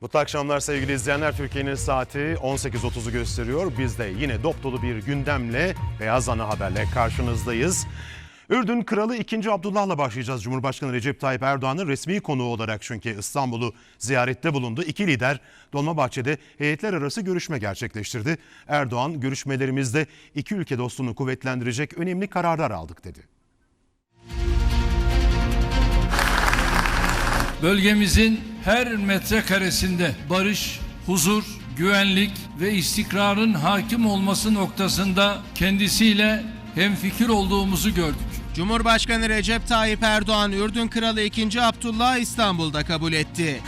Mutlu akşamlar sevgili izleyenler. Türkiye'nin saati 18.30'u gösteriyor. Biz de yine dop dolu bir gündemle Beyaz Ana Haber'le karşınızdayız. Ürdün Kralı 2. Abdullah'la başlayacağız. Cumhurbaşkanı Recep Tayyip Erdoğan'ın resmi konuğu olarak çünkü İstanbul'u ziyarette bulundu. İki lider Dolmabahçe'de heyetler arası görüşme gerçekleştirdi. Erdoğan görüşmelerimizde iki ülke dostluğunu kuvvetlendirecek önemli kararlar aldık dedi. Bölgemizin her metrekaresinde barış, huzur, güvenlik ve istikrarın hakim olması noktasında kendisiyle hemfikir olduğumuzu gördük. Cumhurbaşkanı Recep Tayyip Erdoğan, Ürdün Kralı 2. Abdullah İstanbul'da kabul etti.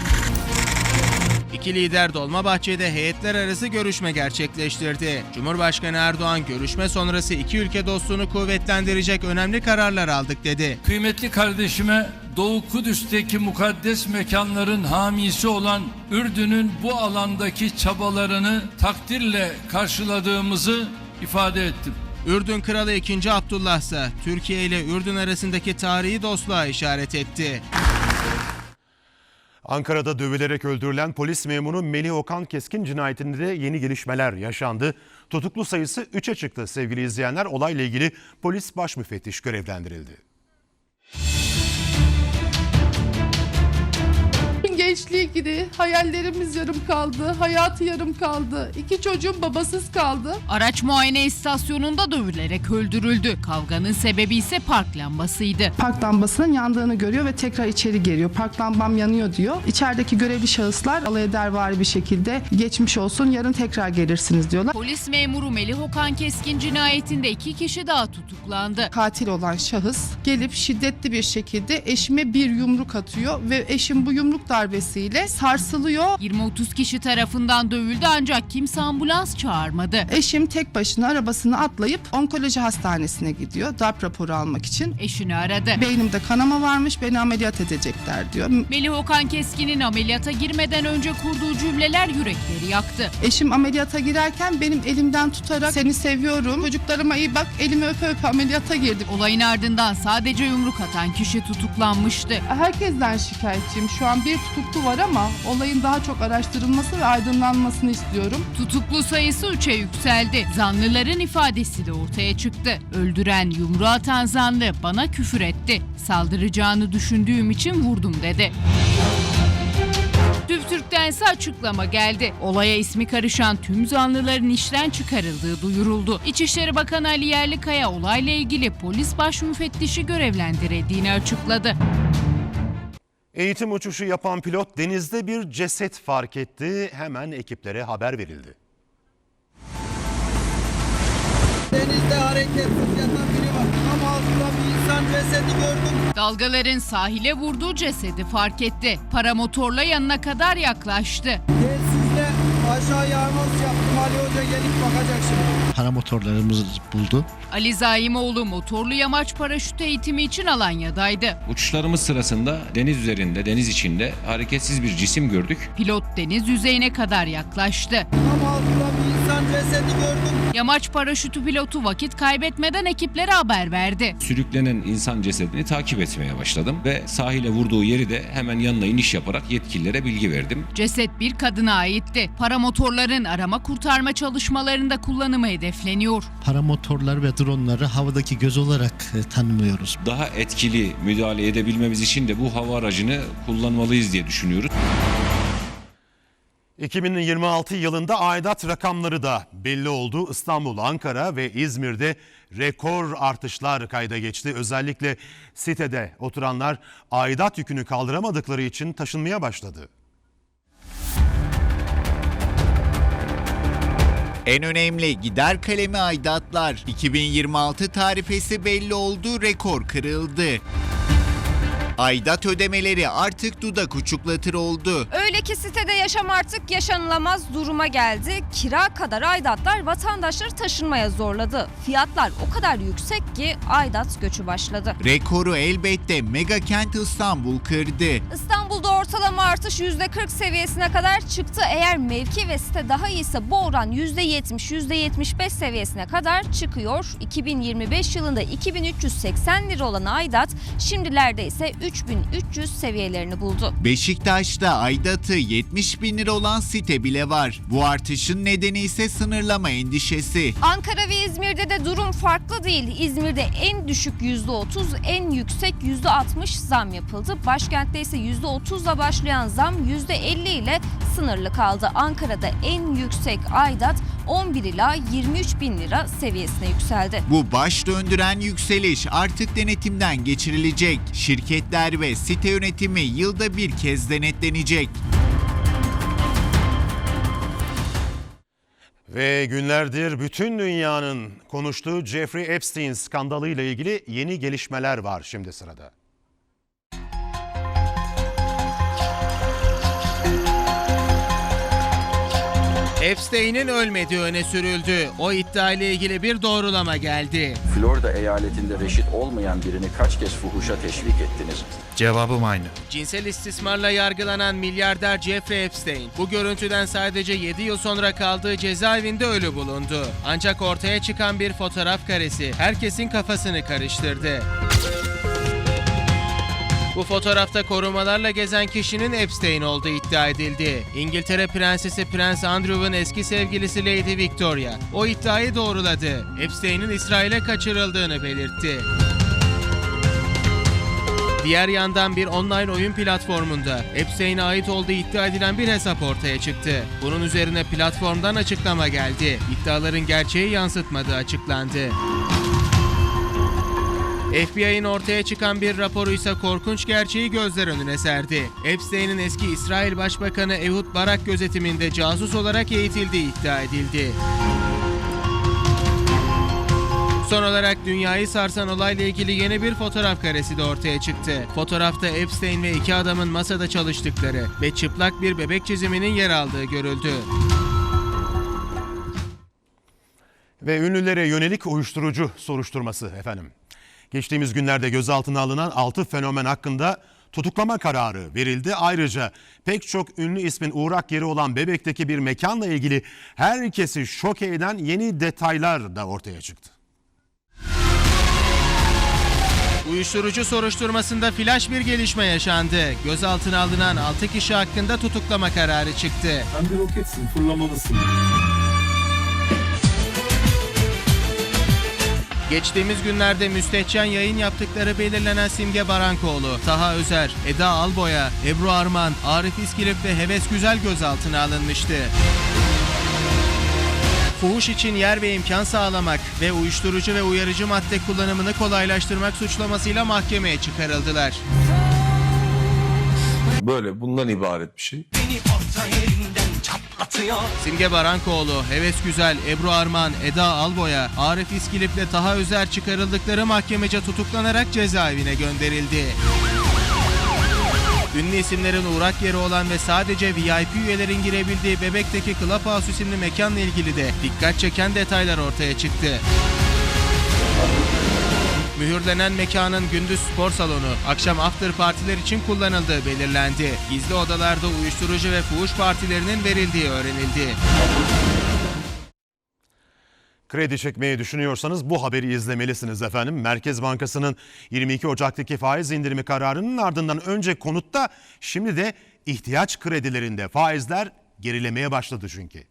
İki lider Dolmabahçe'de heyetler arası görüşme gerçekleştirdi. Cumhurbaşkanı Erdoğan görüşme sonrası iki ülke dostluğunu kuvvetlendirecek önemli kararlar aldık dedi. Kıymetli kardeşime Doğu Kudüs'teki mukaddes mekanların hamisi olan Ürdün'ün bu alandaki çabalarını takdirle karşıladığımızı ifade ettim. Ürdün Kralı 2. Abdullah ise Türkiye ile Ürdün arasındaki tarihi dostluğa işaret etti. Ankara'da dövülerek öldürülen polis memuru Melih Okan Keskin cinayetinde de yeni gelişmeler yaşandı. Tutuklu sayısı 3'e çıktı sevgili izleyenler. Olayla ilgili polis baş müfettiş görevlendirildi. Gençliği gidi, hayallerimiz yarım kaldı, hayatı yarım kaldı. İki çocuğum babasız kaldı. Araç muayene istasyonunda dövülerek öldürüldü. Kavganın sebebi ise park lambasıydı. Park lambasının yandığını görüyor ve tekrar içeri geliyor. Park lambam yanıyor diyor. İçerideki görevli şahıslar alay edervari bir şekilde geçmiş olsun yarın tekrar gelirsiniz diyorlar. Polis memuru Melih Okan Keskin cinayetinde iki kişi daha tutuklandı. Katil olan şahıs gelip şiddetli bir şekilde eşime bir yumruk atıyor ve eşim bu yumruk darbesiyle sarsılıyor. 20-30 kişi tarafından dövüldü ancak kimse ambulans çağırmadı. Eşim tek başına arabasını atlayıp onkoloji hastanesine gidiyor darp raporu almak için. Eşini aradı. Beynimde kanama varmış beni ameliyat edecekler diyor. Melih Okan Keskin'in ameliyata girmeden önce kurduğu cümleler yürekleri yaktı. Eşim ameliyata girerken benim elimden tutarak seni seviyorum. Çocuklarıma iyi bak elimi öpe öpe ameliyata girdim. Olayın ardından sadece yumruk atan kişi tutuklanmıştı. Herkesten şikayetçiyim. Şu an bir tutuklu var ama olayın daha çok araştırılması ve aydınlanmasını istiyorum. Tutuklu sayısı 3'e yükseldi. Zanlıların ifadesi de ortaya çıktı. Öldüren, yumruğu atan zanlı bana küfür etti. Saldıracağını düşündüğüm için vurdum dedi. TÜVTÜRK'ten ise açıklama geldi. Olaya ismi karışan tüm zanlıların işten çıkarıldığı duyuruldu. İçişleri Bakanı Ali Yerlikaya olayla ilgili polis baş müfettişi görevlendirildiğini açıkladı. Eğitim uçuşu yapan pilot denizde bir ceset fark etti. Hemen ekiplere haber verildi. Denizde hareketsiz yatan biri var. Tam altında bir insan cesedi gördüm. Dalgaların sahile vurduğu cesedi fark etti. Paramotorla yanına kadar yaklaştı. Telsizle aşağı yağmaz yaptım. Ali Hoca gelip bakacak şimdi. paramotorlarımızı buldu. Ali Zaimoğlu motorlu yamaç paraşüt eğitimi için Alanya'daydı. Uçuşlarımız sırasında deniz üzerinde, deniz içinde hareketsiz bir cisim gördük. Pilot deniz yüzeyine kadar yaklaştı. Tam altında bir insan cesedi gördüm. Yamaç paraşütü pilotu vakit kaybetmeden ekiplere haber verdi. Sürüklenen insan cesedini takip etmeye başladım ve sahile vurduğu yeri de hemen yanına iniş yaparak yetkililere bilgi verdim. Ceset bir kadına aitti. Paramotorların arama kurtarma çalışmalarında kullanımı hedefleniyor. Paramotorlar ve dronları havadaki göz olarak e, tanımlıyoruz. Daha etkili müdahale edebilmemiz için de bu hava aracını kullanmalıyız diye düşünüyoruz. 2026 yılında aidat rakamları da belli oldu. İstanbul, Ankara ve İzmir'de rekor artışlar kayda geçti. Özellikle sitede oturanlar aidat yükünü kaldıramadıkları için taşınmaya başladı. En önemli gider kalemi aidatlar. 2026 tarifesi belli oldu, rekor kırıldı. Aidat ödemeleri artık dudak uçuklatır oldu. Öyle ki sitede yaşam artık yaşanılamaz duruma geldi. Kira kadar aidatlar vatandaşları taşınmaya zorladı. Fiyatlar o kadar yüksek ki aidat göçü başladı. Rekoru elbette mega kent İstanbul kırdı. İstanbul'da ortalama artış %40 seviyesine kadar çıktı. Eğer mevki ve site daha iyiyse bu oran %70, %75 seviyesine kadar çıkıyor. 2025 yılında 2380 lira olan aidat şimdilerde ise 3300 seviyelerini buldu. Beşiktaş'ta aidatı 70 bin lira olan site bile var. Bu artışın nedeni ise sınırlama endişesi. Ankara ve İzmir'de de durum farklı değil. İzmir'de en düşük %30, en yüksek %60 zam yapıldı. Başkentte ise %30 ile başlayan zam %50 ile sınırlı kaldı. Ankara'da en yüksek aidat 11 ila 23 bin lira seviyesine yükseldi. Bu baş döndüren yükseliş artık denetimden geçirilecek. Şirketler ve site yönetimi yılda bir kez denetlenecek. Ve günlerdir bütün dünyanın konuştuğu Jeffrey Epstein skandalı ile ilgili yeni gelişmeler var şimdi sırada. Epstein'in ölmediği öne sürüldü. O iddia ile ilgili bir doğrulama geldi. Florida eyaletinde reşit olmayan birini kaç kez fuhuşa teşvik ettiniz? Cevabım aynı. Cinsel istismarla yargılanan milyarder Jeffrey Epstein, bu görüntüden sadece 7 yıl sonra kaldığı cezaevinde ölü bulundu. Ancak ortaya çıkan bir fotoğraf karesi herkesin kafasını karıştırdı. Bu fotoğrafta korumalarla gezen kişinin Epstein olduğu iddia edildi. İngiltere Prensesi Prens Andrew'un eski sevgilisi Lady Victoria o iddiayı doğruladı. Epstein'in İsrail'e kaçırıldığını belirtti. Diğer yandan bir online oyun platformunda Epstein'e ait olduğu iddia edilen bir hesap ortaya çıktı. Bunun üzerine platformdan açıklama geldi. İddiaların gerçeği yansıtmadığı açıklandı. FBI'nin ortaya çıkan bir raporu ise korkunç gerçeği gözler önüne serdi. Epstein'in eski İsrail Başbakanı Ehud Barak gözetiminde casus olarak eğitildiği iddia edildi. Son olarak dünyayı sarsan olayla ilgili yeni bir fotoğraf karesi de ortaya çıktı. Fotoğrafta Epstein ve iki adamın masada çalıştıkları ve çıplak bir bebek çiziminin yer aldığı görüldü. Ve ünlülere yönelik uyuşturucu soruşturması efendim. Geçtiğimiz günlerde gözaltına alınan 6 fenomen hakkında tutuklama kararı verildi. Ayrıca pek çok ünlü ismin uğrak yeri olan Bebek'teki bir mekanla ilgili herkesi şok eden yeni detaylar da ortaya çıktı. Uyuşturucu soruşturmasında flash bir gelişme yaşandı. Gözaltına alınan 6 kişi hakkında tutuklama kararı çıktı. Sen bir roketsin, fırlamalısın. Geçtiğimiz günlerde müstehcen yayın yaptıkları belirlenen Simge Barankoğlu, Taha Özer, Eda Alboya, Ebru Arman, Arif İskilip ve Heves Güzel gözaltına alınmıştı. Fuhuş için yer ve imkan sağlamak ve uyuşturucu ve uyarıcı madde kullanımını kolaylaştırmak suçlamasıyla mahkemeye çıkarıldılar. Böyle bundan ibaret bir şey. Simge Barankoğlu, Heves Güzel, Ebru Arman, Eda Alboya, Arif İskilip ile Taha Özer çıkarıldıkları mahkemece tutuklanarak cezaevine gönderildi. Ünlü isimlerin uğrak yeri olan ve sadece VIP üyelerin girebildiği Bebek'teki Clubhouse isimli mekanla ilgili de dikkat çeken detaylar ortaya çıktı. Mühürlenen mekanın gündüz spor salonu, akşam after partiler için kullanıldığı belirlendi. Gizli odalarda uyuşturucu ve fuhuş partilerinin verildiği öğrenildi. Kredi çekmeyi düşünüyorsanız bu haberi izlemelisiniz efendim. Merkez Bankası'nın 22 Ocak'taki faiz indirimi kararının ardından önce konutta şimdi de ihtiyaç kredilerinde faizler gerilemeye başladı çünkü.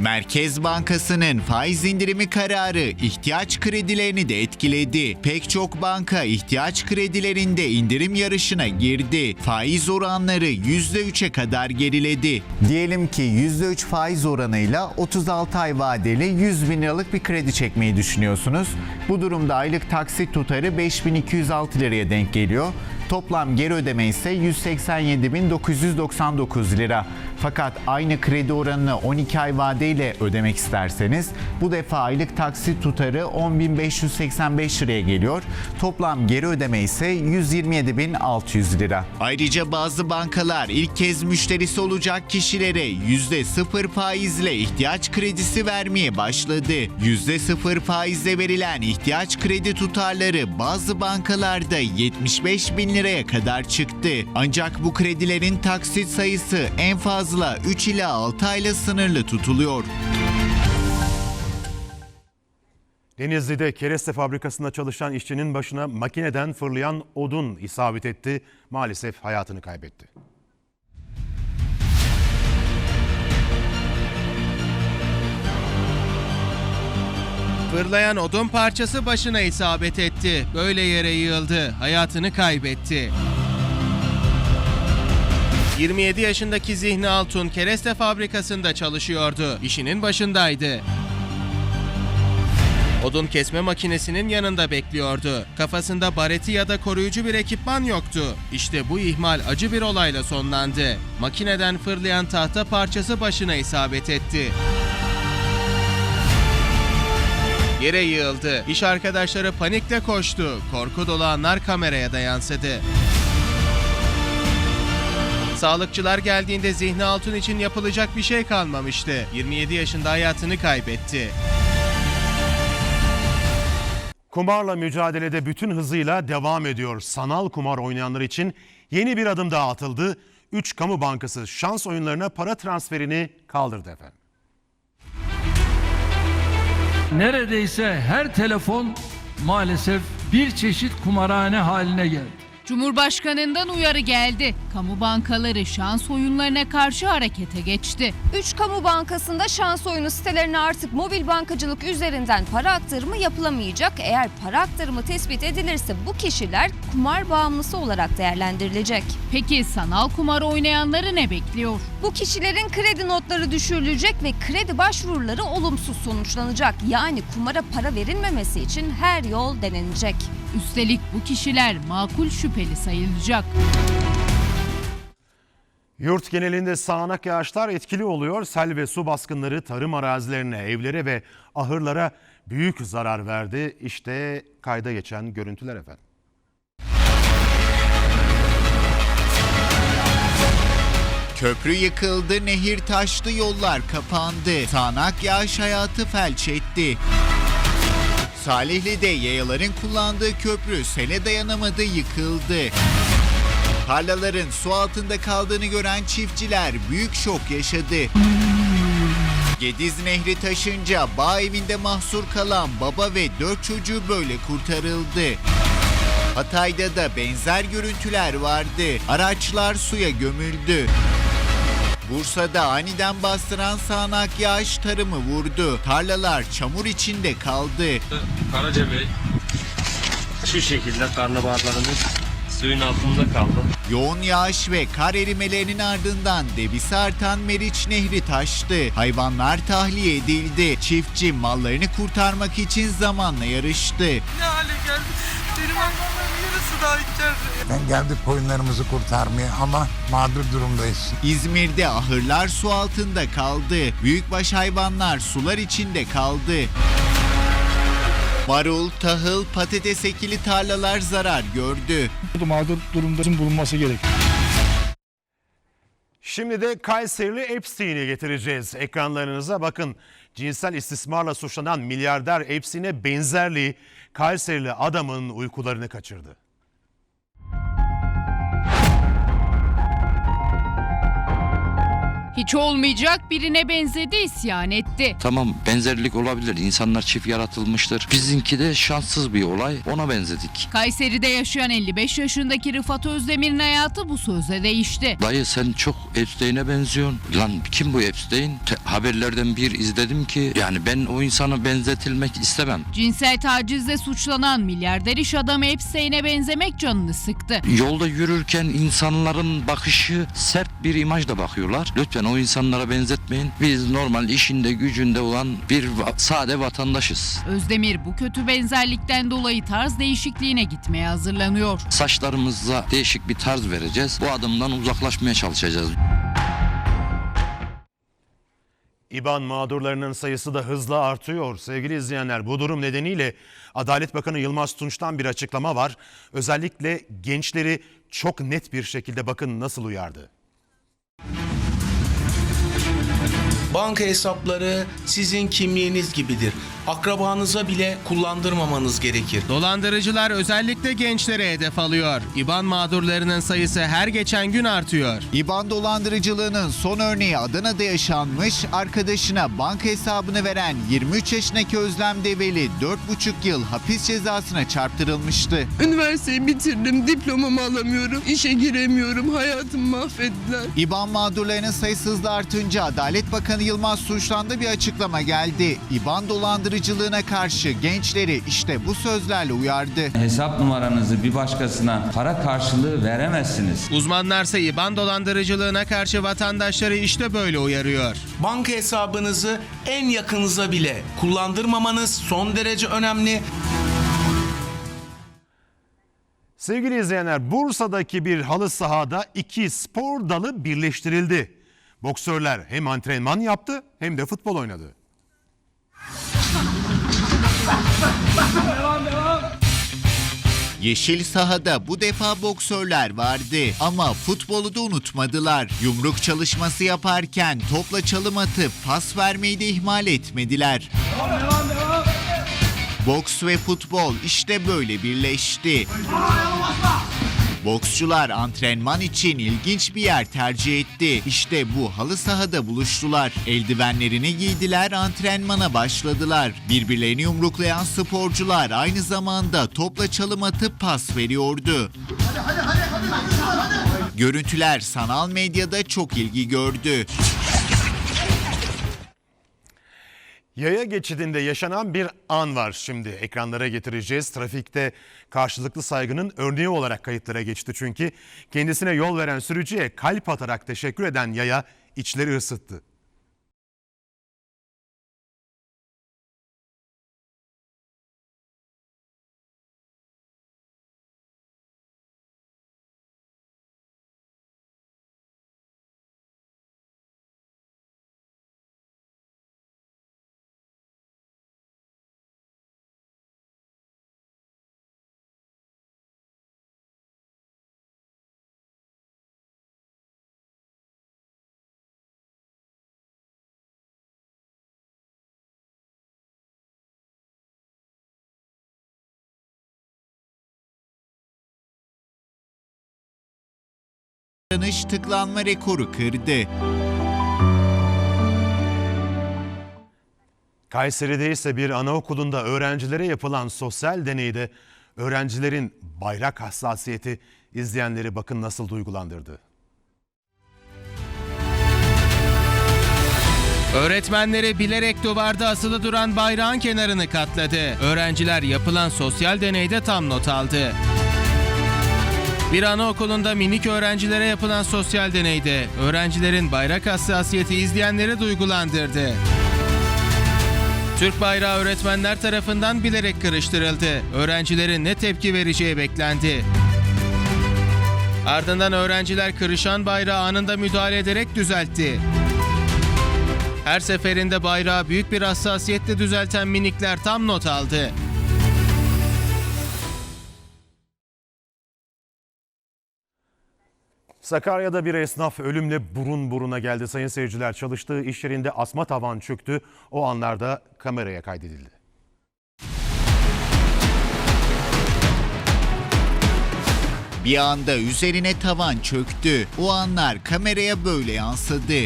Merkez Bankası'nın faiz indirimi kararı ihtiyaç kredilerini de etkiledi. Pek çok banka ihtiyaç kredilerinde indirim yarışına girdi. Faiz oranları %3'e kadar geriledi. Diyelim ki %3 faiz oranıyla 36 ay vadeli 100 bin liralık bir kredi çekmeyi düşünüyorsunuz. Bu durumda aylık taksit tutarı 5206 liraya denk geliyor. Toplam geri ödeme ise 187.999 lira. Fakat aynı kredi oranını 12 ay vadeyle ödemek isterseniz bu defa aylık taksit tutarı 10.585 liraya geliyor. Toplam geri ödeme ise 127.600 lira. Ayrıca bazı bankalar ilk kez müşterisi olacak kişilere %0 faizle ihtiyaç kredisi vermeye başladı. %0 faizle verilen ihtiyaç kredi tutarları bazı bankalarda 75 bin liraya kadar çıktı. Ancak bu kredilerin taksit sayısı en fazla 3 ila 6 ayla sınırlı tutuluyor. Denizli'de kereste fabrikasında çalışan işçinin başına makineden fırlayan odun isabet etti. Maalesef hayatını kaybetti. Fırlayan odun parçası başına isabet etti. Böyle yere yığıldı. Hayatını kaybetti. 27 yaşındaki Zihni Altun kereste fabrikasında çalışıyordu. İşinin başındaydı. Odun kesme makinesinin yanında bekliyordu. Kafasında bareti ya da koruyucu bir ekipman yoktu. İşte bu ihmal acı bir olayla sonlandı. Makineden fırlayan tahta parçası başına isabet etti. Yere yığıldı. İş arkadaşları panikle koştu. Korku dolu anlar kameraya da yansıdı. Sağlıkçılar geldiğinde Zihni Altun için yapılacak bir şey kalmamıştı. 27 yaşında hayatını kaybetti. Kumarla mücadelede bütün hızıyla devam ediyor. Sanal kumar oynayanlar için yeni bir adım daha atıldı. 3 kamu bankası şans oyunlarına para transferini kaldırdı efendim. Neredeyse her telefon maalesef bir çeşit kumarhane haline geldi. Cumhurbaşkanından uyarı geldi. Kamu bankaları şans oyunlarına karşı harekete geçti. 3 kamu bankasında şans oyunu sitelerine artık mobil bankacılık üzerinden para aktarımı yapılamayacak. Eğer para aktarımı tespit edilirse bu kişiler kumar bağımlısı olarak değerlendirilecek. Peki sanal kumar oynayanları ne bekliyor? Bu kişilerin kredi notları düşürülecek ve kredi başvuruları olumsuz sonuçlanacak. Yani kumara para verilmemesi için her yol denenecek. Üstelik bu kişiler makul şüpheli sayılacak. Yurt genelinde sağanak yağışlar etkili oluyor. Sel ve su baskınları tarım arazilerine, evlere ve ahırlara büyük zarar verdi. İşte kayda geçen görüntüler efendim. Köprü yıkıldı, nehir taştı, yollar kapandı. Sağanak yağış hayatı felç etti. Salihli'de yayaların kullandığı köprü sele dayanamadı, yıkıldı. Tarlaların su altında kaldığını gören çiftçiler büyük şok yaşadı. Gediz Nehri taşınca bağ evinde mahsur kalan baba ve dört çocuğu böyle kurtarıldı. Hatay'da da benzer görüntüler vardı. Araçlar suya gömüldü. Bursa'da aniden bastıran sağanak yağış tarımı vurdu. Tarlalar çamur içinde kaldı. Karaca Bey şu şekilde karnabaharlarımız suyun altında kaldı. Yoğun yağış ve kar erimelerinin ardından debisi artan Meriç Nehri taştı. Hayvanlar tahliye edildi. Çiftçi mallarını kurtarmak için zamanla yarıştı. Ne hale geldi? Benim yarısı daha içeride. Ben geldik koyunlarımızı kurtarmaya ama mağdur durumdayız. İzmir'de ahırlar su altında kaldı. Büyükbaş hayvanlar sular içinde kaldı. Marul, tahıl, patates ekili tarlalar zarar gördü. Mağdur durumda bulunması gerek. Şimdi de Kayserili Epstein'i getireceğiz ekranlarınıza. Bakın cinsel istismarla suçlanan milyarder Epstein'e benzerliği Kayserili adamın uykularını kaçırdı. Hiç olmayacak birine benzedi isyan etti. Tamam benzerlik olabilir. İnsanlar çift yaratılmıştır. Bizimki de şanssız bir olay. Ona benzedik. Kayseri'de yaşayan 55 yaşındaki Rıfat Özdemir'in hayatı bu sözle değişti. Dayı sen çok Epstein'e benziyorsun. Lan kim bu Epstein? Te- haberlerden bir izledim ki yani ben o insana benzetilmek istemem. Cinsel tacizle suçlanan milyarder iş adamı Epstein'e benzemek canını sıktı. Yolda yürürken insanların bakışı sert bir imajla bakıyorlar. Lütfen o insanlara benzetmeyin. Biz normal işinde gücünde olan bir va- sade vatandaşız. Özdemir bu kötü benzerlikten dolayı tarz değişikliğine gitmeye hazırlanıyor. Saçlarımıza değişik bir tarz vereceğiz. Bu adımdan uzaklaşmaya çalışacağız. İban mağdurlarının sayısı da hızla artıyor. Sevgili izleyenler bu durum nedeniyle Adalet Bakanı Yılmaz Tunç'tan bir açıklama var. Özellikle gençleri çok net bir şekilde bakın nasıl uyardı. Banka hesapları sizin kimliğiniz gibidir. Akrabanıza bile kullandırmamanız gerekir. Dolandırıcılar özellikle gençlere hedef alıyor. İban mağdurlarının sayısı her geçen gün artıyor. İban dolandırıcılığının son örneği Adana'da yaşanmış, arkadaşına banka hesabını veren 23 yaşındaki Özlem Develi 4,5 yıl hapis cezasına çarptırılmıştı. Üniversiteyi bitirdim, diplomamı alamıyorum, işe giremiyorum, hayatımı mahvettiler. İban mağdurlarının sayısı hızla artınca Adalet Bakanı Yılmaz Suçlan'da bir açıklama geldi. İban dolandırıcılığına karşı gençleri işte bu sözlerle uyardı. Hesap numaranızı bir başkasına para karşılığı veremezsiniz. Uzmanlarsa İban dolandırıcılığına karşı vatandaşları işte böyle uyarıyor. Banka hesabınızı en yakınıza bile kullandırmamanız son derece önemli. Sevgili izleyenler, Bursa'daki bir halı sahada iki spor dalı birleştirildi. Boksörler hem antrenman yaptı hem de futbol oynadı. Yeşil sahada bu defa boksörler vardı ama futbolu da unutmadılar. Yumruk çalışması yaparken topla çalım atıp pas vermeyi de ihmal etmediler. Boks ve futbol işte böyle birleşti. Boksçular antrenman için ilginç bir yer tercih etti. İşte bu halı sahada buluştular. Eldivenlerini giydiler, antrenmana başladılar. Birbirlerini yumruklayan sporcular aynı zamanda topla çalım atıp pas veriyordu. Görüntüler sanal medyada çok ilgi gördü. Yaya geçidinde yaşanan bir an var şimdi ekranlara getireceğiz. Trafikte karşılıklı saygının örneği olarak kayıtlara geçti çünkü kendisine yol veren sürücüye kalp atarak teşekkür eden yaya içleri ısıttı. Yanlış tıklanma rekoru kırdı. Kayseri'de ise bir anaokulunda öğrencilere yapılan sosyal deneyde öğrencilerin bayrak hassasiyeti izleyenleri bakın nasıl duygulandırdı. Öğretmenleri bilerek duvarda asılı duran bayrağın kenarını katladı. Öğrenciler yapılan sosyal deneyde tam not aldı. Bir anaokulunda minik öğrencilere yapılan sosyal deneyde öğrencilerin bayrak hassasiyeti izleyenleri duygulandırdı. Türk bayrağı öğretmenler tarafından bilerek karıştırıldı. Öğrencilerin ne tepki vereceği beklendi. Ardından öğrenciler kırışan bayrağı anında müdahale ederek düzeltti. Her seferinde bayrağı büyük bir hassasiyetle düzelten minikler tam not aldı. Sakarya'da bir esnaf ölümle burun buruna geldi sayın seyirciler. Çalıştığı iş yerinde asma tavan çöktü. O anlarda kameraya kaydedildi. Bir anda üzerine tavan çöktü. O anlar kameraya böyle yansıdı.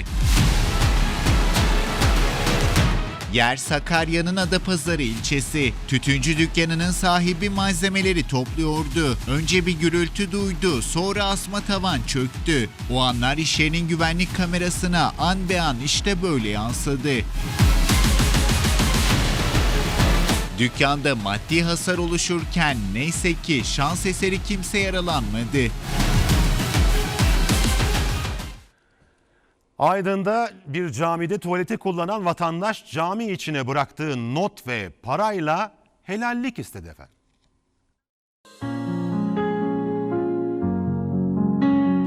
Yer Sakarya'nın Adapazarı ilçesi. Tütüncü dükkanının sahibi malzemeleri topluyordu. Önce bir gürültü duydu, sonra asma tavan çöktü. O anlar iş yerinin güvenlik kamerasına an be an işte böyle yansıdı. Dükkanda maddi hasar oluşurken neyse ki şans eseri kimse yaralanmadı. Aydın'da bir camide tuvaleti kullanan vatandaş cami içine bıraktığı not ve parayla helallik istedi efendim.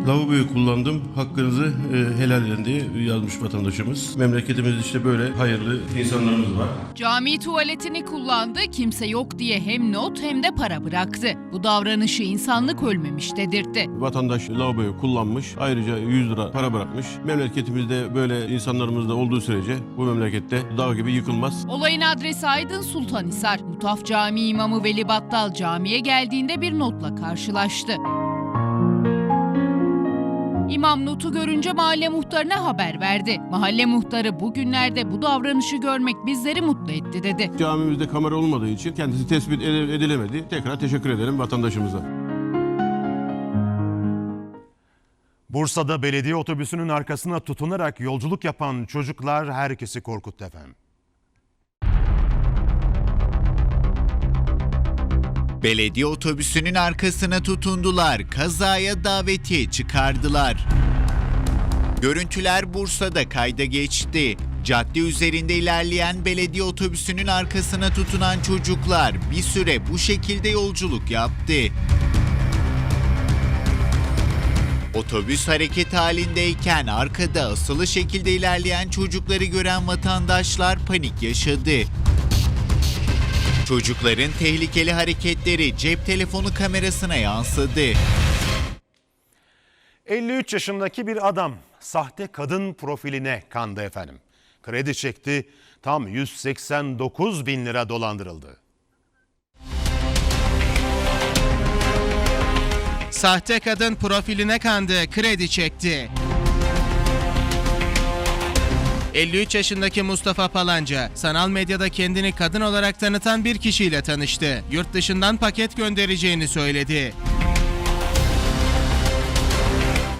Lavaboyu kullandım. Hakkınızı e, helal edin diye yazmış vatandaşımız. Memleketimizde işte böyle hayırlı insanlarımız var. Cami tuvaletini kullandı, kimse yok diye hem not hem de para bıraktı. Bu davranışı insanlık ölmemiş dedirtti. Vatandaş lavaboyu kullanmış. Ayrıca 100 lira para bırakmış. Memleketimizde böyle insanlarımız da olduğu sürece bu memlekette dağ gibi yıkılmaz. Olayın adresi Aydın Sultanhisar. Mutaf Camii imamı Veli Battal camiye geldiğinde bir notla karşılaştı. İmam notu görünce mahalle muhtarına haber verdi. Mahalle muhtarı bugünlerde bu davranışı görmek bizleri mutlu etti dedi. Camimizde kamera olmadığı için kendisi tespit ede- edilemedi. Tekrar teşekkür ederim vatandaşımıza. Bursa'da belediye otobüsünün arkasına tutunarak yolculuk yapan çocuklar herkesi korkuttu efendim. Belediye otobüsünün arkasına tutundular, kazaya davetiye çıkardılar. Görüntüler Bursa'da kayda geçti. Cadde üzerinde ilerleyen belediye otobüsünün arkasına tutunan çocuklar bir süre bu şekilde yolculuk yaptı. Otobüs hareket halindeyken arkada asılı şekilde ilerleyen çocukları gören vatandaşlar panik yaşadı. Çocukların tehlikeli hareketleri cep telefonu kamerasına yansıdı. 53 yaşındaki bir adam sahte kadın profiline kandı efendim. Kredi çekti, tam 189 bin lira dolandırıldı. Sahte kadın profiline kandı, kredi çekti. 53 yaşındaki Mustafa Palanca, sanal medyada kendini kadın olarak tanıtan bir kişiyle tanıştı. Yurt dışından paket göndereceğini söyledi.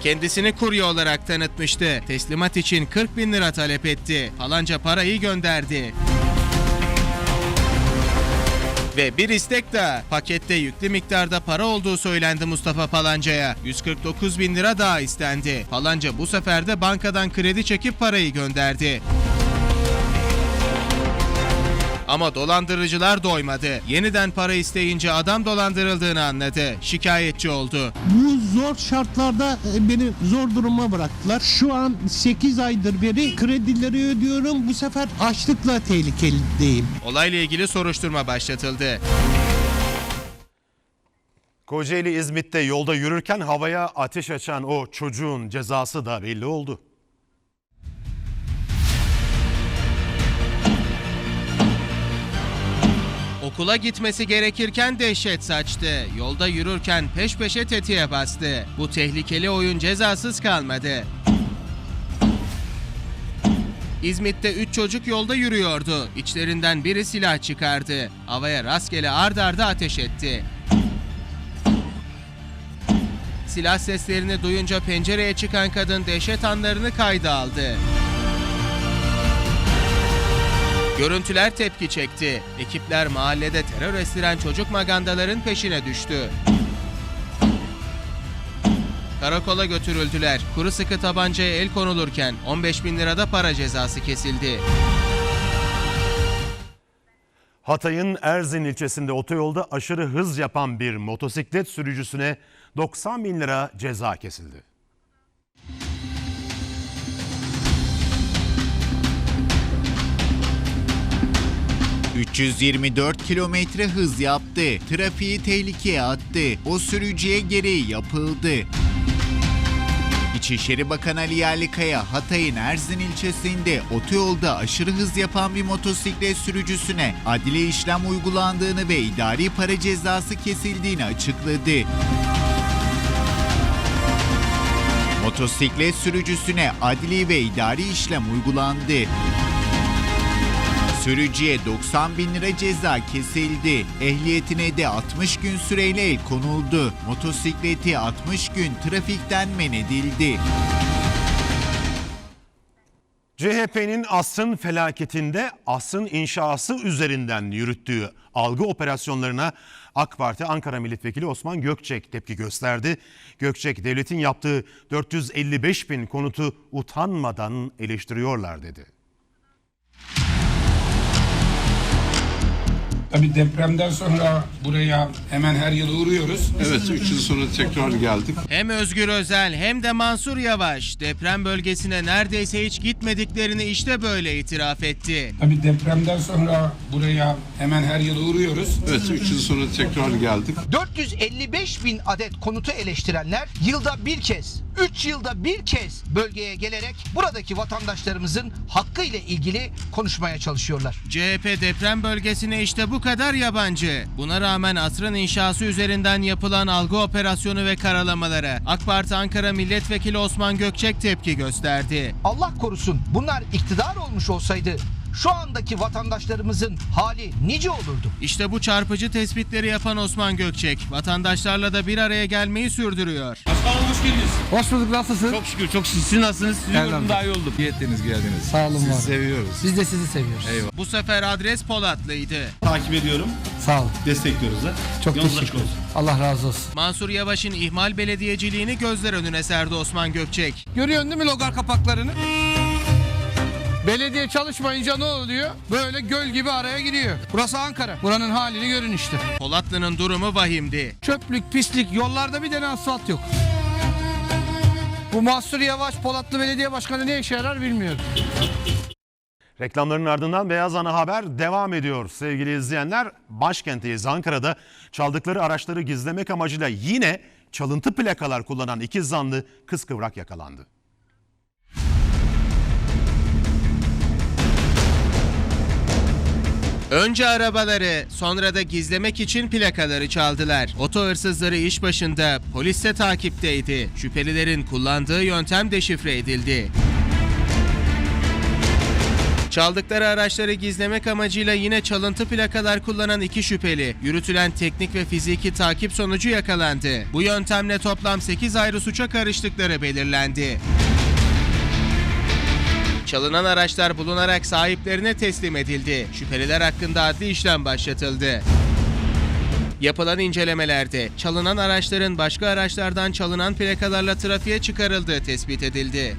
Kendisini kurye olarak tanıtmıştı. Teslimat için 40 bin lira talep etti. Palanca parayı gönderdi. Ve bir istek daha. Pakette yüklü miktarda para olduğu söylendi Mustafa Palanca'ya. 149 bin lira daha istendi. Palanca bu sefer de bankadan kredi çekip parayı gönderdi. Ama dolandırıcılar doymadı. Yeniden para isteyince adam dolandırıldığını anladı. Şikayetçi oldu. Bu zor şartlarda e, beni zor duruma bıraktılar. Şu an 8 aydır beri kredileri ödüyorum. Bu sefer açlıkla tehlikelideyim. Olayla ilgili soruşturma başlatıldı. Kocaeli İzmit'te yolda yürürken havaya ateş açan o çocuğun cezası da belli oldu. Okula gitmesi gerekirken dehşet saçtı. Yolda yürürken peş peşe tetiğe bastı. Bu tehlikeli oyun cezasız kalmadı. İzmit'te 3 çocuk yolda yürüyordu. İçlerinden biri silah çıkardı. Havaya rastgele ard arda ateş etti. Silah seslerini duyunca pencereye çıkan kadın dehşet anlarını kayda aldı. Görüntüler tepki çekti. Ekipler mahallede terör estiren çocuk magandaların peşine düştü. Karakola götürüldüler. Kuru sıkı tabancaya el konulurken 15 bin lirada para cezası kesildi. Hatay'ın Erzin ilçesinde otoyolda aşırı hız yapan bir motosiklet sürücüsüne 90 bin lira ceza kesildi. ...324 kilometre hız yaptı. Trafiği tehlikeye attı. O sürücüye gereği yapıldı. İçişleri Bakanı Ali Yerlikaya, Hatay'ın Erzin ilçesinde otoyolda aşırı hız yapan bir motosiklet sürücüsüne adli işlem uygulandığını ve idari para cezası kesildiğini açıkladı. Motosiklet sürücüsüne adli ve idari işlem uygulandı. Sürücüye 90 bin lira ceza kesildi. Ehliyetine de 60 gün süreyle el konuldu. Motosikleti 60 gün trafikten men edildi. CHP'nin asrın felaketinde asrın inşası üzerinden yürüttüğü algı operasyonlarına AK Parti Ankara Milletvekili Osman Gökçek tepki gösterdi. Gökçek devletin yaptığı 455 bin konutu utanmadan eleştiriyorlar dedi. Tabii depremden sonra buraya hemen her yıl uğruyoruz. Evet 3 yıl sonra tekrar geldik. Hem Özgür Özel hem de Mansur Yavaş deprem bölgesine neredeyse hiç gitmediklerini işte böyle itiraf etti. Tabii depremden sonra buraya hemen her yıl uğruyoruz. Evet 3 yıl sonra tekrar geldik. 455 bin adet konutu eleştirenler yılda bir kez, 3 yılda bir kez bölgeye gelerek buradaki vatandaşlarımızın hakkı ile ilgili konuşmaya çalışıyorlar. CHP deprem bölgesine işte bu kadar yabancı. Buna rağmen asrın inşası üzerinden yapılan algı operasyonu ve karalamalara AK Parti Ankara Milletvekili Osman Gökçek tepki gösterdi. Allah korusun bunlar iktidar olmuş olsaydı şu andaki vatandaşlarımızın hali nice olurdu? İşte bu çarpıcı tespitleri yapan Osman Gökçek vatandaşlarla da bir araya gelmeyi sürdürüyor. hoş geldiniz. Hoş bulduk nasılsın? Çok şükür çok siz nasılsınız? Sizi gördüm daha iyi oldum. İyi ettiniz geldiniz. Sağ olun var. seviyoruz. Biz de sizi seviyoruz. Eyvallah. Bu sefer adres Polatlı'ydı. Takip ediyorum. Sağ olun. Destekliyoruz da. Çok Yolunuz teşekkür ederim. Allah razı olsun. Mansur Yavaş'ın ihmal belediyeciliğini gözler önüne serdi Osman Gökçek. Görüyorsun değil mi logar kapaklarını? Belediye çalışmayınca ne oluyor? Böyle göl gibi araya giriyor. Burası Ankara. Buranın halini görün işte. Polatlı'nın durumu vahimdi. Çöplük, pislik, yollarda bir tane asfalt yok. Bu Mahsur Yavaş Polatlı Belediye Başkanı ne işe yarar bilmiyorum. Reklamların ardından Beyaz Ana Haber devam ediyor sevgili izleyenler. Başkentteyiz Ankara'da çaldıkları araçları gizlemek amacıyla yine çalıntı plakalar kullanan iki zanlı kıskıvrak yakalandı. Önce arabaları, sonra da gizlemek için plakaları çaldılar. Oto hırsızları iş başında, polis de takipteydi. Şüphelilerin kullandığı yöntem deşifre edildi. Çaldıkları araçları gizlemek amacıyla yine çalıntı plakalar kullanan iki şüpheli, yürütülen teknik ve fiziki takip sonucu yakalandı. Bu yöntemle toplam 8 ayrı suça karıştıkları belirlendi. Çalınan araçlar bulunarak sahiplerine teslim edildi. Şüpheliler hakkında adli işlem başlatıldı. Yapılan incelemelerde çalınan araçların başka araçlardan çalınan plakalarla trafiğe çıkarıldığı tespit edildi.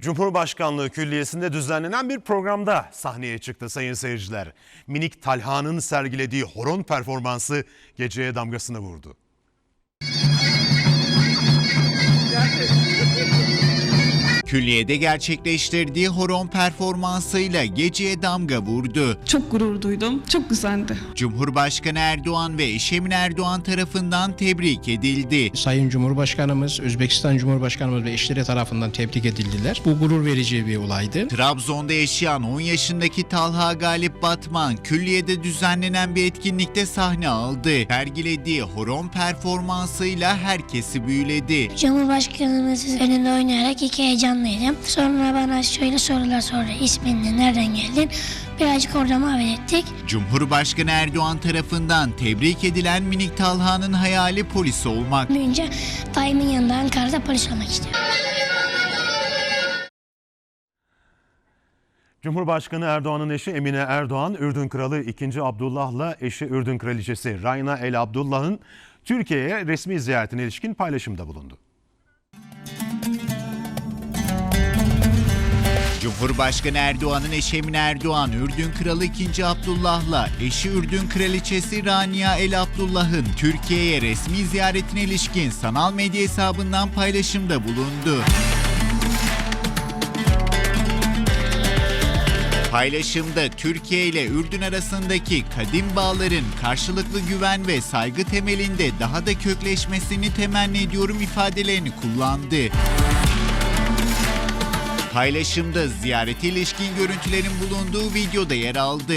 Cumhurbaşkanlığı Külliyesi'nde düzenlenen bir programda sahneye çıktı sayın seyirciler. Minik Talha'nın sergilediği horon performansı geceye damgasını vurdu. Külliye'de gerçekleştirdiği horon performansıyla geceye damga vurdu. Çok gurur duydum. Çok güzeldi. Cumhurbaşkanı Erdoğan ve eşi Emine Erdoğan tarafından tebrik edildi. Sayın Cumhurbaşkanımız, Özbekistan Cumhurbaşkanımız ve eşleri tarafından tebrik edildiler. Bu gurur verici bir olaydı. Trabzon'da yaşayan 10 yaşındaki Talha Galip Batman, Külliye'de düzenlenen bir etkinlikte sahne aldı. Sergilediği horon performansıyla herkesi büyüledi. Cumhurbaşkanımızın önünde oynayarak ilk heyecanlıydım. Sonra bana şöyle sorular sordu. İsmin ne, nereden geldin? Birazcık orada muhabbet ettik. Cumhurbaşkanı Erdoğan tarafından tebrik edilen minik Talha'nın hayali polis olmak. Büyünce dayımın yanında Ankara'da polis olmak istiyorum. Cumhurbaşkanı Erdoğan'ın eşi Emine Erdoğan, Ürdün Kralı 2. Abdullah'la eşi Ürdün Kraliçesi Rayna El Abdullah'ın Türkiye'ye resmi ziyaretine ilişkin paylaşımda bulundu. Cumhurbaşkanı Erdoğan'ın eşi Emine Erdoğan, Ürdün Kralı 2. Abdullah'la eşi Ürdün Kraliçesi Rania El Abdullah'ın Türkiye'ye resmi ziyaretine ilişkin sanal medya hesabından paylaşımda bulundu. Paylaşımda Türkiye ile Ürdün arasındaki kadim bağların karşılıklı güven ve saygı temelinde daha da kökleşmesini temenni ediyorum ifadelerini kullandı. Paylaşımda ziyarete ilişkin görüntülerin bulunduğu videoda yer aldı.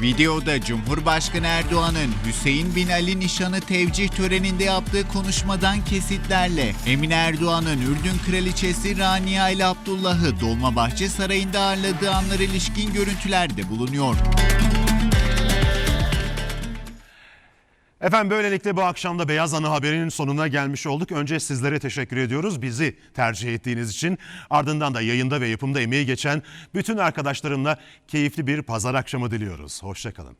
Videoda Cumhurbaşkanı Erdoğan'ın Hüseyin bin Ali nişanı tevcih töreninde yaptığı konuşmadan kesitlerle Emine Erdoğan'ın Ürdün Kraliçesi Rania ile Abdullah'ı Dolmabahçe Sarayı'nda ağırladığı anlara ilişkin görüntüler de bulunuyor. Efendim böylelikle bu akşam da Beyaz Ana Haber'in sonuna gelmiş olduk. Önce sizlere teşekkür ediyoruz bizi tercih ettiğiniz için. Ardından da yayında ve yapımda emeği geçen bütün arkadaşlarımla keyifli bir pazar akşamı diliyoruz. Hoşçakalın.